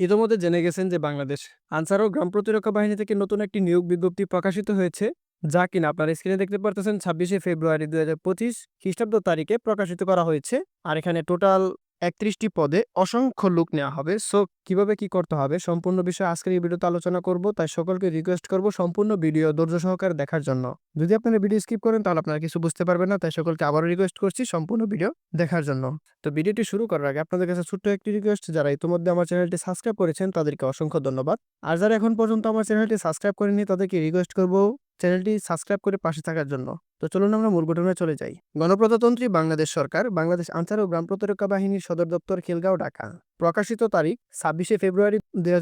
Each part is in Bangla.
ইতোমধ্যে জেনে গেছেন যে বাংলাদেশ আনসার ও গ্রাম প্রতিরক্ষা বাহিনী থেকে নতুন একটি নিয়োগ বিজ্ঞপ্তি প্রকাশিত হয়েছে, যা কিনা আপনার স্ক্রিনে দেখতে পারতেছেন ছাব্বিশে ফেব্রুয়ারি দুই হাজার পঁচিশ খ্রিস্টাব্দ তারিখে প্রকাশিত করা হয়েছে। আর এখানে টোটাল একত্রিশটি পদে অসংখ্য লোক নেওয়া হবে। সো কীভাবে কি করতে হবে? সম্পূর্ণ বিষয়ে আজকের এই ভিডিওতে আলোচনা করব, তাই সকলকে রিকোয়েস্ট করব সম্পূর্ণ ভিডিও ধৈর্য সহকারে দেখার জন্য। যদি আপনারা ভিডিও স্কিপ করেন, তাহলে আপনারা কিছু বুঝতে পারবেন না, তাই সকলকে আবারও রিকোয়েস্ট করছি সম্পূর্ণ ভিডিও দেখার জন্য। তো ভিডিওটি শুরু করার আগে আপনাদের কাছে ছোট্ট একটি রিকোয়েস্ট যারা ইতিমধ্যে আমার চ্যানেলটি সাবস্ক্রাইব করেছেন, তাদেরকে অসংখ্য ধন্যবাদ। আর যারা এখন পর্যন্ত আমার চ্যানেলটি সাবস্ক্রাইব করেনি তাদেরকে রিকোয়েস্ট করব চ্যানেলটি সাবস্ক্রাইব করে পাশে থাকার জন্য। তো চলুন আমরা মূল ঘটনায় চলে যাই। গণপ্রজাতন্ত্রী বাংলাদেশ সরকার, বাংলাদেশ আনসার ও গ্রাম প্রতিরক্ষা বাহিনীর সদর দপ্তর খিলগাঁও, ঢাকা। প্রকাশিত তারিখ, ছাব্বিশে ফেব্রুয়ারি দুই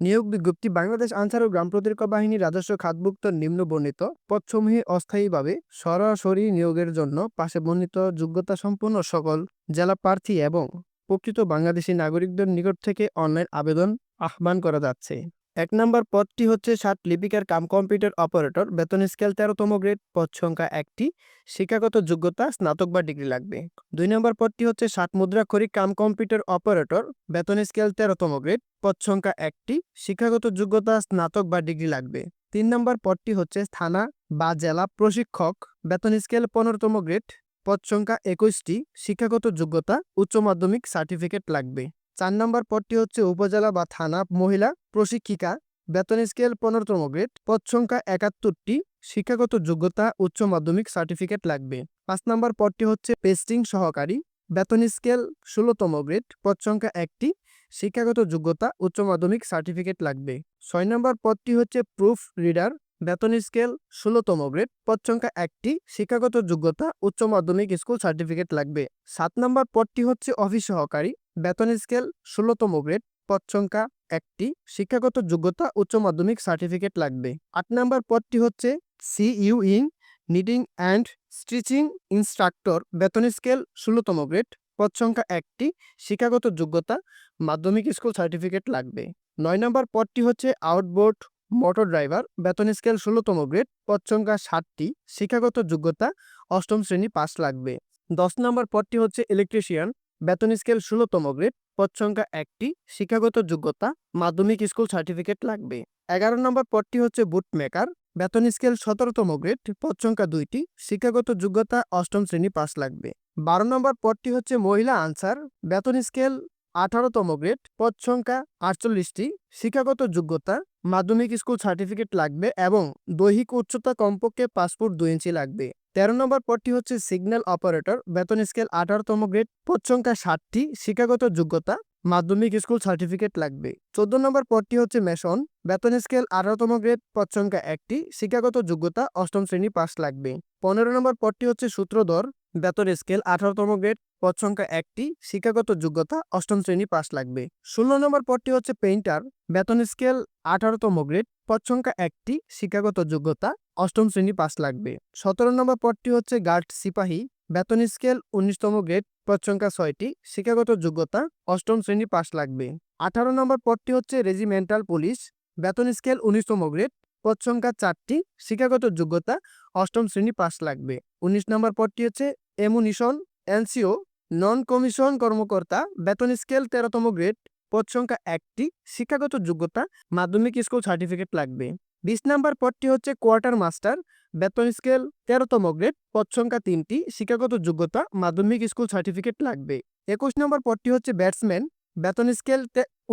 নিয়োগ বিজ্ঞপ্তি, বাংলাদেশ আনসার ও গ্রাম প্রতিরক্ষা বাহিনীর রাজস্ব খাতভুক্ত নিম্ন বর্ণিত পদসমূহে অস্থায়ীভাবে সরাসরি নিয়োগের জন্য পাশে বর্ণিত যোগ্যতা সম্পন্ন সকল জেলা প্রার্থী এবং প্রকৃত বাংলাদেশি নাগরিকদের নিকট থেকে অনলাইন আবেদন আহ্বান করা যাচ্ছে। এক নম্বর পদটি হচ্ছে সাত লিপিকার কাম কম্পিউটার অপারেটর। বেতন স্কেল তেরোতম গ্রেড, পদ সংখ্যা একটি। শিক্ষাগত যোগ্যতা, স্নাতক বা ডিগ্রি লাগবে। দুই নম্বর পদটি হচ্ছে ষাট মুদ্রাক্ষরিক কাম কম্পিউটার অপারেটর। বেতন স্কেল তেরোতম গ্রেড, পদ সংখ্যা একটি। শিক্ষাগত যোগ্যতা, স্নাতক বা ডিগ্রি লাগবে। তিন নম্বর পদটি হচ্ছে থানা বা জেলা প্রশিক্ষক। বেতন স্কেল পনেরোতম গ্রেড, পদ সংখ্যা একুশটি। শিক্ষাগত যোগ্যতা, উচ্চ মাধ্যমিক সার্টিফিকেট লাগবে। চার নম্বর পদটি হচ্ছে উপজেলা বা থানা, মহিলা, প্রশিক্ষিকা, বেতন স্কেল পনেরোতম গ্রেড, পদ সংখ্যা একাত্তরটি, শিক্ষাগত যোগ্যতা, উচ্চ মাধ্যমিক সার্টিফিকেট লাগবে। পাঁচ নম্বর পদটি হচ্ছে পেস্টিং সহকারী, বেতন স্কেল ষোলোতম গ্রেড, পদ সংখ্যা একটি, শিক্ষাগত যোগ্যতা, উচ্চ মাধ্যমিক সার্টিফিকেট লাগবে। ছয় নম্বর পদটি হচ্ছে প্রুফ রিডার বেতন স্কেল ষোলোতম গ্রেড, পদ সংখ্যা একটি, শিক্ষাগত যোগ্যতা, উচ্চ মাধ্যমিক স্কুল সার্টিফিকেট লাগবে। সাত নম্বর পদটি হচ্ছে অফিস সহকারী, বেতন স্কেল ষোলোতম গ্রেড, পদ সংখ্যা একটি, শিক্ষাগত যোগ্যতা, উচ্চ মাধ্যমিক সার্টিফিকেট লাগবে। আট নম্বর পদটি হচ্ছে sewing knitting and stitching instructor, বেতন স্কেল ষোলোতম গ্রেড, পদ সংখ্যা একটি, শিক্ষাগত যোগ্যতা, মাধ্যমিক স্কুল সার্টিফিকেট লাগবে। নয় নম্বর পদটি হচ্ছে আউটবোর্ড মোটর ড্রাইভার, বেতন স্কেল ষোলোতম গ্রেড, পদ ষাটটি শিক্ষাগত যোগ্যতা অষ্টম শ্রেণি পাস লাগবে। দশ নম্বর পদটি হচ্ছে ইলেকট্রিশিয়ান বেতন স্কেল ষোলোতম গ্রেড, পদ একটি, শিক্ষাগত যোগ্যতা মাধ্যমিক স্কুল সার্টিফিকেট লাগবে। এগারো নম্বর পদটি হচ্ছে বুট মেকার বেতন স্কেল সতেরোতম গ্রেড, পদ দুইটি, শিক্ষাগত যোগ্যতা অষ্টম শ্রেণি পাস লাগবে। বারো নম্বর পদটি হচ্ছে মহিলা আনসার, বেতন স্কেল আঠারোতম গ্রেড, পদ সংখ্যা আটচল্লিশটি, শিক্ষাগত যোগ্যতা মাধ্যমিক স্কুল সার্টিফিকেট লাগবে এবং দৈহিক উচ্চতা কমপক্ষে পাসপোর্ট দুই ইঞ্চি লাগবে। তেরো নম্বর পদটি হচ্ছে সিগন্যাল অপারেটর। বেতন স্কেল আঠারোতম গ্রেড। পদ সংখ্যা ষাটটি। শিক্ষাগত যোগ্যতা। মাধ্যমিক স্কুল সার্টিফিকেট লাগবে। চোদ্দ নম্বর পদটি হচ্ছে মেশন। বেতন স্কেল আঠারোতম গ্রেড। পদ সংখ্যা একটি। শিক্ষাগত যোগ্যতা অষ্টম শ্রেণি পাস লাগবে। পনেরো নম্বর পদটি হচ্ছে সূত্রধর। বেতন স্কেল আঠারোতম গ্রেড, পদ সংখ্যা একটি, শিক্ষাগত যোগ্যতা অষ্টম শ্রেণি পাস লাগবে। ষোলো নম্বর পদটি হচ্ছে পেইন্টার, বেতন স্কেল আঠারোতম গ্রেড, পদ সংখ্যা একটি, শিক্ষাগত যোগ্যতা অষ্টম শ্রেণি পাস লাগবে। সতেরো নম্বর পদটি হচ্ছে গার্ড সিপাহী, বেতন স্কেল উনিশতম গ্রেড, পদ সংখ্যা ছয়টি, শিক্ষাগত যোগ্যতা অষ্টম শ্রেণি পাস লাগবে। আঠারো নম্বর পদটি হচ্ছে রেজিমেন্টাল পুলিশ, বেতন স্কেল উনিশতম গ্রেড পদ সংখ্যা চারটি, শিক্ষাগত যোগ্যতা অষ্টম শ্রেণি পাস লাগবে। উনিশ নম্বর পদটি হচ্ছে এমুনিশন এনসিও নন কমিশন কর্মকর্তা বেতন স্কেল তেরোতম গ্রেড পদ সংখ্যা একটি, শিক্ষাগত যোগ্যতা, মাধ্যমিক স্কুল সার্টিফিকেট লাগবে। বিশ নম্বর পদটি হচ্ছে কোয়ার্টার মাস্টার বেতন স্কেল তেরোতম গ্রেড পদ সংখ্যা তিনটি, শিক্ষাগত যোগ্যতা, মাধ্যমিক স্কুল সার্টিফিকেট লাগবে। একুশ নম্বর পদটি হচ্ছে ব্যাটসম্যান বেতন স্কেল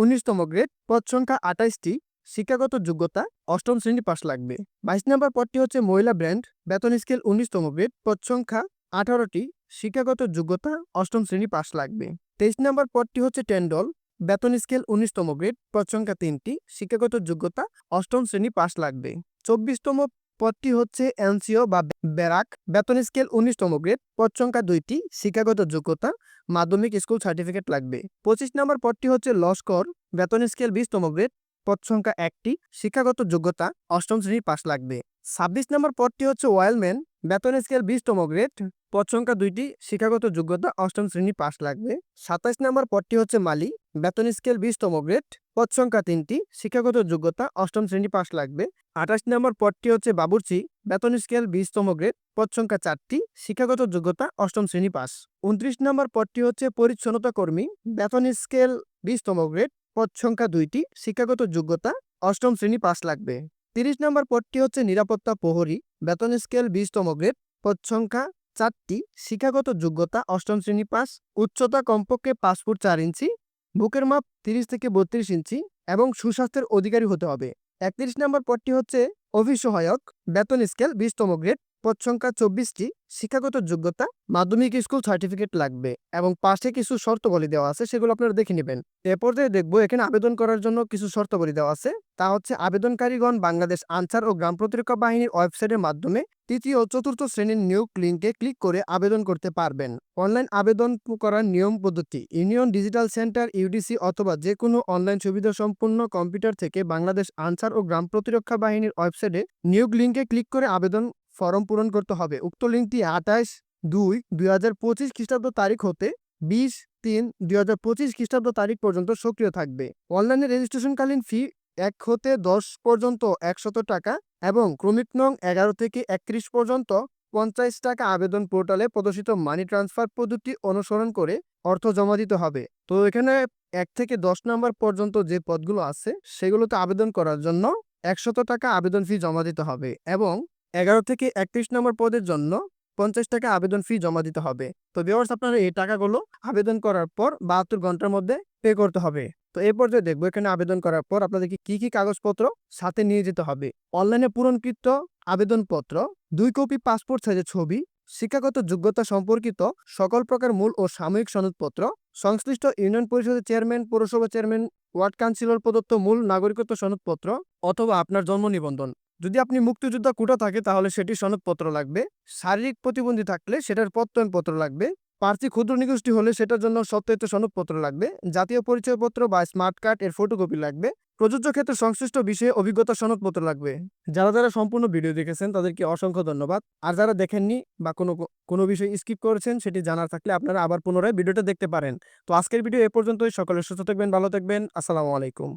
উনিশতম গ্রেড পদ সংখ্যা আঠাইশটি শিক্ষাগত যোগ্যতা অষ্টম শ্রেণি পাশ লাগবে। বাইশ নম্বর পদটি হচ্ছে মহিলা ব্র্যান্ড। বেতন স্কেল উনিশতম। গ্রেড পদ সংখ্যা আঠারোটি। শিক্ষাগত যোগ্যতা অষ্টম শ্রেণি পাশ লাগবে। তেইশ নম্বর পদটি হচ্ছে টেন্ডল। বেতন স্কেল উনিশতম। গ্রেড পদ সংখ্যা তিনটি। শিক্ষাগত যোগ্যতা অষ্টম শ্রেণি পাস লাগবে। চব্বিশতম পদটি হচ্ছে এনসিও বা ব্যারাক। বেতন স্কেল উনিশতম। গ্রেড পদ সংখ্যা দুইটি। শিক্ষাগত যোগ্যতা মাধ্যমিক স্কুল সার্টিফিকেট লাগবে। পঁচিশ নম্বর পদটি হচ্ছে লস্কর। বেতন স্কেল বিশতম। গ্রেড পদ সংখ্যা একটি, শিক্ষাগত যোগ্যতা অষ্টম শ্রেণির পাশ লাগবে। ছাব্বিশ নম্বর পদটি হচ্ছে ওয়েলম্যান বেতন স্কেল বিশতম গ্রেড। পদ সংখ্যা দুইটি, শিক্ষাগত যোগ্যতা অষ্টম শ্রেণি পাশ লাগবে। সাতাইশ নম্বর পদটি হচ্ছে মালি বেতন স্কেল বিশতম গ্রেড। পদ সংখ্যা তিনটি, শিক্ষাগত যোগ্যতা অষ্টম শ্রেণি পাশ লাগবে। আঠাশ নম্বর পদটি হচ্ছে বাবুর্চি বেতন স্কেল বিশতম গ্রেড। পদ সংখ্যা চারটি, শিক্ষাগত যোগ্যতা অষ্টম শ্রেণি পাস উনত্রিশ নম্বর পদটি হচ্ছে পরিচ্ছন্নতা কর্মী বেতন স্কেল বিশতম গ্রেড। পদ সংখ্যা দুইটি, শিক্ষাগত যোগ্যতা, অষ্টম শ্রেণি পাস লাগবে। তিরিশ নম্বর পদটি হচ্ছে নিরাপত্তা প্রহরী, বেতন স্কেল বিশতম গ্রেড পদ সংখ্যা চারটি, শিক্ষাগত যোগ্যতা, অষ্টম শ্রেণি পাস উচ্চতা কমপক্ষে পাঁচ ফুট চার ইঞ্চি, বুকের মাপ তিরিশ থেকে বত্রিশ ইঞ্চি এবং সুস্বাস্থ্যের অধিকারী হতে হবে। একত্রিশ নম্বর পদটি হচ্ছে অফিস সহায়ক বেতন স্কেল বিশতম গ্রেড পদ সংখ্যা চব্বিশটি শিক্ষাগত যোগ্যতা, মাধ্যমিক স্কুল সার্টিফিকেট লাগবে এবং পাশে কিছু শর্তবলী দেওয়া আছে, সেগুলো আপনারা দেখে নেবেন। এ পর্যায়ে দেখব এখানে আবেদন করার জন্য কিছু শর্তাবলী দেওয়া আছে। তা হচ্ছে আবেদনকারীগণ বাংলাদেশ আনসার ও গ্রাম প্রতিরক্ষা বাহিনীর ওয়েবসাইটের মাধ্যমে তৃতীয় ও চতুর্থ শ্রেণির নিয়োগ লিঙ্কে ক্লিক করে আবেদন করতে পারবেন। অনলাইন আবেদন করার নিয়ম পদ্ধতি, ইউনিয়ন ডিজিটাল সেন্টার, ইউডিসি অথবা যে কোনো অনলাইন সুবিধা সম্পন্ন কম্পিউটার থেকে বাংলাদেশ আনসার ও গ্রাম প্রতিরক্ষা বাহিনীর ওয়েবসাইটে নিয়োগ লিঙ্কে ক্লিক করে আবেদন ফর্ম পূরণ করতে হবে। উক্ত লিঙ্কটি আঠাশ দুই দুই হাজার পঁচিশ খ্রিস্টাব্দ তারিখ হতে বিশ তিন দুই হাজার পঁচিশ খ্রিস্টাব্দ তারিখ পর্যন্ত সক্রিয় থাকবে। অনলাইনে রেজিস্ট্রেশনকালীন ফি এক হতে দশ পর্যন্ত একশত টাকা এবং ক্রমিক নং এগারো থেকে একত্রিশ পর্যন্ত পঞ্চাশ টাকা আবেদন পোর্টালে প্রদর্শিত মানি ট্রান্সফার পদ্ধতি অনুসরণ করে অর্থ জমা দিতে হবে। তো এখানে এক থেকে দশ নম্বর পর্যন্ত যে পদগুলো আছে, সেগুলোতে আবেদন করার জন্য একশত টাকা আবেদন ফি জমা দিতে হবে এবং এগারো থেকে একত্রিশ নম্বর পদের জন্য পঞ্চাশ টাকা আবেদন ফি জমা দিতে হবে। তো ভিউয়ার্স আপনারা এই টাকাগুলো আবেদন করার পর বাহাত্তর ঘণ্টার মধ্যে পে করতে হবে। তো এই পর্যায়ে দেখব, এখানে আবেদন করার পর আপনাদেরকে কি কি কাগজপত্র সাথে নিয়ে যেতে হবে। অনলাইনে পূরণকৃত আবেদনপত্র, দুই কপি পাসপোর্ট সাইজের ছবি, শিক্ষাগত যোগ্যতা সম্পর্কিত সকল প্রকার মূল ও সাময়িক সনদপত্র, সংশ্লিষ্ট ইউনিয়ন পরিষদের চেয়ারম্যান, পৌরসভা চেয়ারম্যান, ওয়ার্ড কাউন্সিলর প্রদত্ত মূল নাগরিকত্ব সনদপত্র অথবা আপনার জন্ম নিবন্ধন। যদি আপনি মুক্তিযোদ্ধা কোটা থাকে, তাহলে সেটি সনদপত্র লাগবে। শারীরিক প্রতিবন্ধী থাকলে সেটার প্রত্যয়নপত্র লাগবে। প্রার্থী ক্ষুদ্র নিগোষ্ঠী হলে সেটার জন্য সত্যায়িত সনদপত্র লাগবে। জাতীয় পরিচয়পত্র বা স্মার্ট কার্ড এর ফটোকপি লাগবে। প্রযোজ্য ক্ষেত্রে সংশ্লিষ্ট বিষয়ে অভিজ্ঞতা সনদপত্র লাগবে। যারা যারা সম্পূর্ণ ভিডিও দেখেছেন, তাদেরকে অসংখ্য ধন্যবাদ। আর যারা দেখেননি বা কোনো কোনো বিষয় স্কিপ করেছেন, সেটি জানার থাকলে আপনারা আবার পুনরায় ভিডিওটা দেখতে পারেন। তো আজকের ভিডিও এ পর্যন্তই। সকলে সুস্থ থাকবেন, ভালো থাকবেন। আসসালামু আলাইকুম।